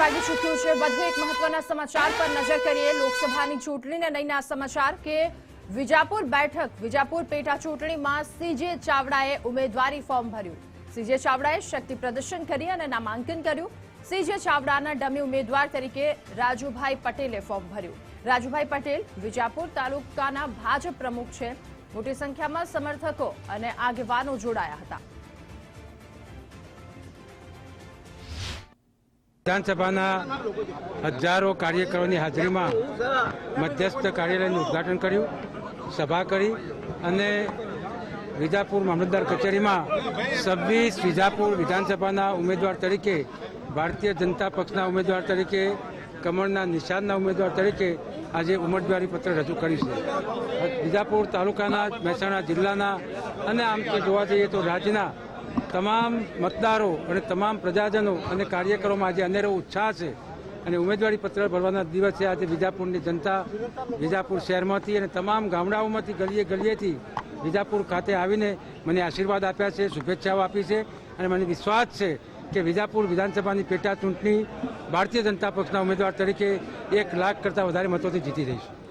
વાગી ચૂક્યું છે. વધુ એક મહત્વના સમાચાર પર નજર કરીએ. લોકસભાની ચૂંટણીને લઈને સમાચાર કે વિજાપુર બેઠક, વિજાપુર પેટા ચૂંટણીમાં સીજે ચાવડાએ ઉમેદવારી ફોર્મ ભર્યું. સીજે ચાવડાએ શક્તિ પ્રદર્શન કરી અને નામાંકન કર્યું. સીજે ચાવડાના ડમી ઉમેદવાર તરીકે રાજુભાઈ પટેલે ફોર્મ ભર્યું. રાજુભાઈ પટેલ વિજાપુર તાલુકાના ભાજપ પ્રમુખ છે. મોટી સંખ્યામાં સમર્થકો અને આગેવાનો જોડાયા હતા. વિધાનસભાના હજારો કાર્યકરોની હાજરીમાં મધ્યસ્થ કાર્યાલયનું ઉદ્ઘાટન કર્યું, સભા કરી અને વિજાપુર મામલતદાર કચેરીમાં છવ્વીસ વિજાપુર વિધાનસભાના ઉમેદવાર તરીકે, ભારતીય જનતા પક્ષના ઉમેદવાર તરીકે, કમળના નિશાનના ઉમેદવાર તરીકે આજે ઉમેદવારી પત્ર રજૂ કરી છે. વિજાપુર તાલુકાના, મહેસાણા જિલ્લાના અને આમ તો જોવા જઈએ તો રાજ્યના તમામ મતદારો અને તમામ પ્રજાજનો અને કાર્યકરોમાં આજે અનેરો ઉત્સાહ છે અને ઉમેદવારી પત્ર ભરવાના દિવસે આજે વિજાપુરની જનતા વિજાપુર શહેરમાંથી અને તમામ ગામડાઓમાંથી ગલીએ ગલીએથી વિજાપુર ખાતે આવીને મને આશીર્વાદ આપ્યા છે, શુભેચ્છાઓ આપી છે અને મને વિશ્વાસ છે કે વિજાપુર વિધાનસભાની પેટા ચૂંટણી ભારતીય જનતા પક્ષના ઉમેદવાર તરીકે એક લાખ કરતાં વધારે મતોથી જીતી જઈશું.